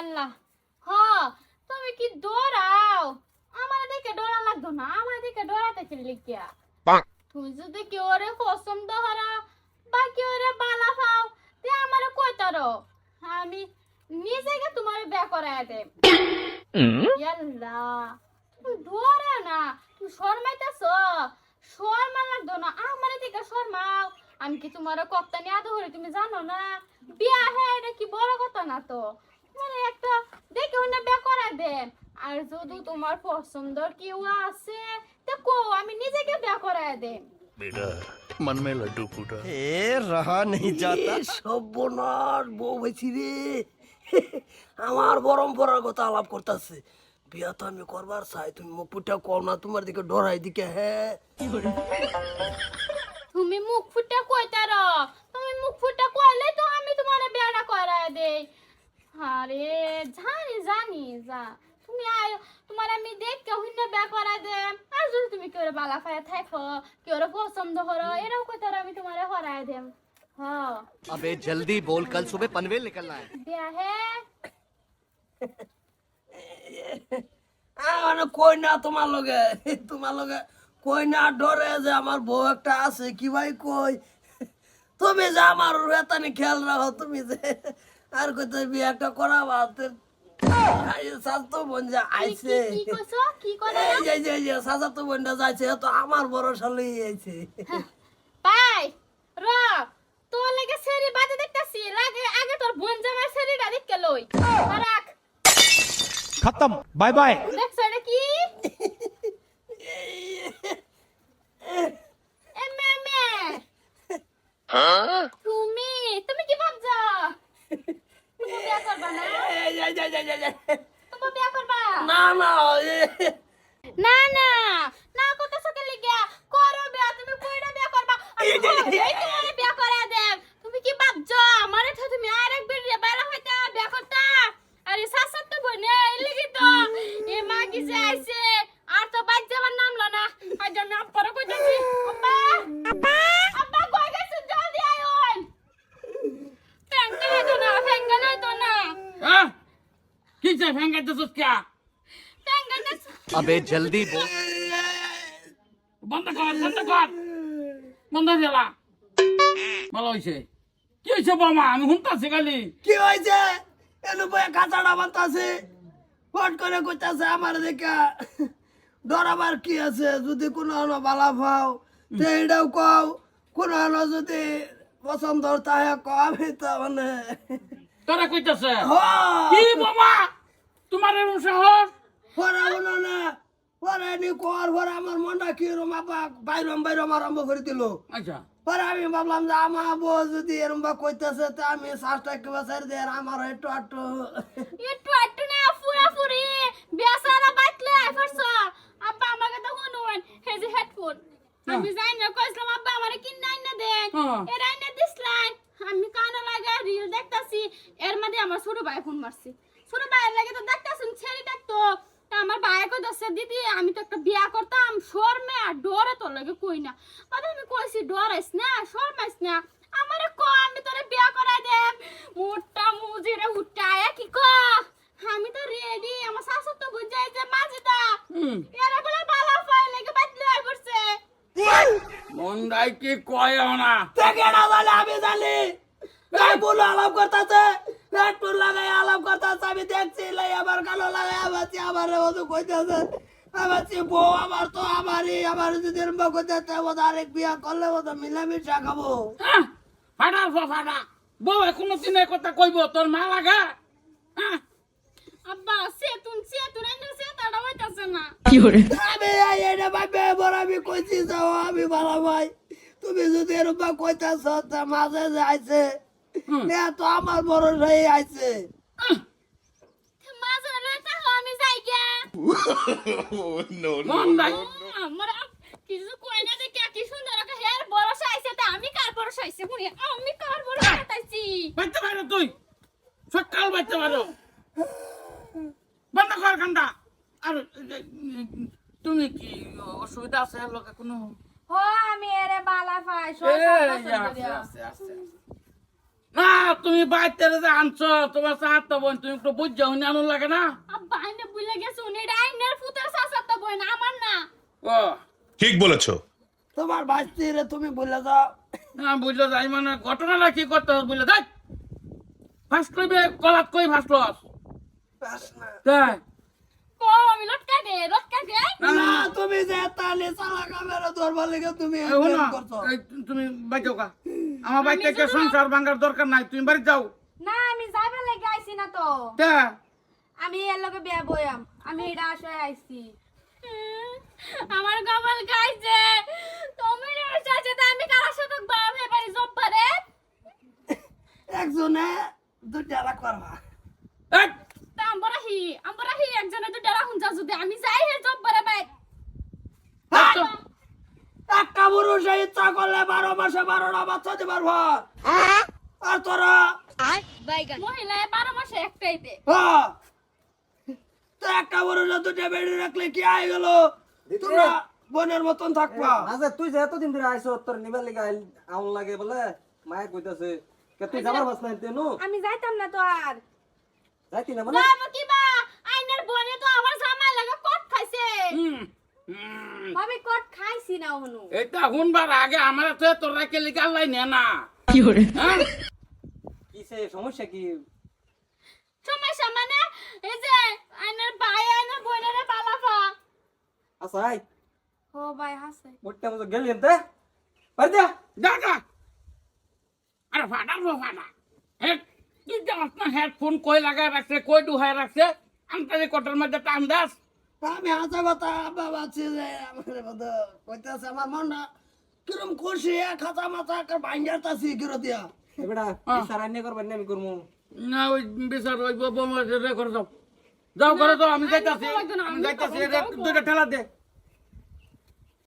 আল্লাহ। হ তুমি কি দৌড়াও? আমার দেখে ডরা লাগতো না আমার দেখে ডরাতে চলে গিয়া তুমি যদি কেউ ওরে পছন্দ হরা বা ওরে বালা পাও তে আমারে কইতারো আমি নিজেকে তোমার বিয়া করায় দে ইয়াল্লা তুমি ধরে না তুমি শর্মাইতেছ। শর্মা লাগতো না আমার দিকে শর্মাও। আমি কি তোমার কপ্তা নিয়ে আদৌ তুমি জানো না? বিয়া হ্যাঁ এটা কি বড় কথা না তো? দেখে অন্য বিয়া করা দে আর যদি তোমার পছন্দ কেউ আছে তো কো আমি নিজেকে বিয়া করায় দে बेटा मन में लड्डू फूटा এ রাহা নেই যাতা সর্বনাশ বউ হয়েছি রে আমার পরম্পরার কথা আলাপ করতেছে বিয়া তো আমি করবার চাই তুমি মুখটা কও না তোমার দিকে ডরাই দিকে হ্যাঁ তুমি মুখ ফুটা কইতার তুমি মুখ ফুটা কইলে তো আমি তোমার বিয়াটা করায় দেই আরে জানি জানি যা তুমি আয় তোমার আমি দেখ কেউ হিন্না বিয়া করায় দে আর যদি তুমি কেউ বালা ফায়া থাকো কেউ পছন্দ করো এরাও কইতার আমি তোমারে হরায় দেম হ্যাঁ अबे जल्दी बोल कल सुबह पनवेल निकलना है বিয়া হে মানে কই না তোমার লগে তোমার লগে কই না ডরে যে আমার বউ একটা আছে কি ভাই কই তুমি যে আমার বেতানি খেয়াল রাখো তুমি যে আর কইতে বিয়ে একটা করাবা আমার বড় সালই আইছে। তোর লাগে সেরি বাজে দেখতাছি। লাগে আগে তোর বোন জামাই সেরিটা দেখকে লই। রাখ। Bye bye. দেখছ এটা কি? এ হ্যাঁ এই যে, এই যে, এই যে, এই যে, এই যে। তুমি বিয়া করবা? না না না না না কত সকে লিগা করো বিয়া তুমি কইরা বিয়া করবা আমি এই তোমারে বিয়া করা দেব তুমি কি ভাবছ আমারে তো তুমি আরেক বিয়ে বেলা হইতা বিয়া করতা আরে সাসাত তো বনে এই লাগি তো এ মা কি যে আইছে আর তো বাইক যাবার নামলো না আর জন্য আব্বারে কইতাছি আব্বা আব্বা আব্বা কই গেছে জলদি আইন ফ্যাঙ্কা নাই তো না ফ্যাঙ্কা নাই তো না হ্যাঁ মুখে ফ্যাং কাটতেছিস কে আবে জলদি বল বন্ধ কর বন্ধ কর বন্ধ জেলা ভালো হইছে কি হইছে বাবা আমি শুনতাছি খালি কি হইছে এলু বয়ে কাঁচাড়া বানতাছে ফট করে কইতাছে আমার দেখা ডরাবার কি আছে যদি কোনো হলো বালা পাও তে এটাও কও কোনো হলো যদি পছন্দ তাহে কও আমি তো মানে তোরা কইতাছে কি বাবা তোমার এরকম সাহস পরে হলো না পরে নি কর পরে আমার মনটা কি রকম আপা বাইরম বাইরম আরম্ভ করে দিল। আচ্ছা। পরে আমি ভাবলাম যে আমার বউ যদি এরম বা কইতেছে তো আমি শ্বাসটা একটু বাঁচাই দিয়ে আমার একটু একটু একটু একটু না ফুরা ফুরি। বেসারা বাইতলে আইফারছ আব্বা আমাকে তো শুনুন হে যে হেডফোন। আমি যাই না কইছিলাম আব্বা আমারে কিন নাই না দেন। হ্যাঁ। এর আইনা দিছলাই আমি কানে লাগা রিল দেখতাছি এর মধ্যে আমার ছোট ভাই ফোন মারছি ছোট ভাইয়ের লাগে তো দেখতাছি ছেড়ে দেখতো তা আমার ভাই দিদি আমি তো একটা বিয়া করতাম শর্মে আর ডরে তোর লাগে কই না। কথা আমি কইছি ডরাইস না শর্মাইস না। আমারে ক আমি তোরে বিয়া করাই দেব। মোটা মুজিরে উঠায়া কি ক? আমি তো রেডি আমার শাশু তো বুঝাই যে মাঝিদা এরা বলে বালা ফাই লাগে বাতলে আই পড়ছে মন্দাই কি কয় না। থেকে না জানে আমি জানি। বলো আলাপ করতেছে হেডফোন লাগাই আলাপ আমি দেখছি লাই আবার কালো লাগাই আবার আমার মতো কইতেছে আমার সে বউ আমার তো আমারই আমার যদি এরম কইতেছে বোধ আরেক বিয়া করলে মিলামিশা খাব। হ্যাঁ ফাটা ফাটা বউ কোনো দিনের কথা কইব তোর মা লাগা? হ্যাঁ? আব্বা সে তুন সে তুন এনে সে তাড়া হইতাছে আমি এটা ভাবে বড় আমি কইছি যাও আমি ভালো ভাই। তুমি যদি এরম কইতেছ তা মাঝে যে আইছে। এ তো আমার বড় হয়ে আইছে মাঝে লইতা আমি যাই গে মন্দাই আমার কিছু কই না দেখে কি সুন্দর একটা হেয়ার বড় সাইছে তা আমি কার বড় সাইছে মুনি আমি কার বড় সাইছি বাইতে পারো তুই। সকাল বাইতে পারো বন্ধ কর কান্দা আর তুমি কি অসুবিধা আছে? লোকে কোনো ও আমি এরে বালা পাই। না তুমি বাইতে যে আনছো তোমার চাহাত্তা বোন তুমি একটু বুঝছ হুনি আনুন লাগে না আব্বা আইনে বুঝলে গেছে উনি এটা আইনের ফুতের আমার না। ও। ঠিক বলেছ। তোমার বাঁচতে রে তুমি বলে যাও না বুঝলো যাই মানে ঘটনাটা কি করতে হবে বুঝলে? দেখ ফার্স্ট করবে কলাত কই ফার্স্ট লস? তাই আমি লটকা দে লটকা দে। না তুমি যে তালে চালা ক্যামেরা ধরবার লেগে তুমি এই হলো, এরকম করছ। এই তুমি বাড়ি কা আমার বাড়িতে কে সংসার ভাঙার দরকার নাই তুমি বাড়ি যাও। না আমি লাগে আইছি না তো। তা? আমি এর লগে বিয়া বয়াম আমি এটা আশায় আইছি। আমার কপাল গাইছে তুমি চাইছে তো আমি কার সাথে বাপ হে পারি জব পারে একজনে দুটা রাখ করবা। এই, তা আমরা হি আমরা হি একজনে তো ডরা হুনজা যদি আমি যাই হে জব পারে ভাই একটা পুরুষে ইচ্ছা করলে বারো মাসে বারোটা বাচ্চা ভার আর তোরা? মহিলা বারো মাসে একটাই দে। হ্যাঁ। তো একটা দুটা বেড়ে রাখলে কি আই গেল? তোমরা বোনের মতন থাকবা। আচ্ছা তুই যে এতদিন ধরে তোর নিবার লেগে আউন লাগে বলে মায়া কইতাছে কে তুই যাবার বাস নাই তেনু? আমি যাইতাম না তো আর। যাইতি না মানে? যাব কিবা আইনের বনে তো আমার জামাই লাগা কট খাইছে। হুম, কট খাইছি না হনু এটা শুনবার আগে আমার তো তোরা কে লিগাল লাই নে না। হ্যাঁ? কিসে সমস্যা কি সমস্যা মানে এই যে আইনের ভাই আইনের পালাফা আচ্ছা ও ভাই হাসে। মোটটা মতো গেলি এনতে। পারি দিয়া যা যা। আরে ফাটা তো ফাটা। হেড তুই জানাস না হেডফোন কই লাগায় রাখছে কই ডুহাই রাখছে আন্তারি কটার মধ্যে টান দাস। আমি হাসা কথা বাবা আছে যে আমার মতো কইতেছে আমার মন না কিরম খুশি খাতা মাথা কিরো দিয়া। এবেটা বিচার আইনে করবার নি আমি করমু। না ওই বিচার ওই বোমা করে যাও যাও করে তো আমি যাইতাছি। আমি যাইতাছি দুইটা ঠেলা দে।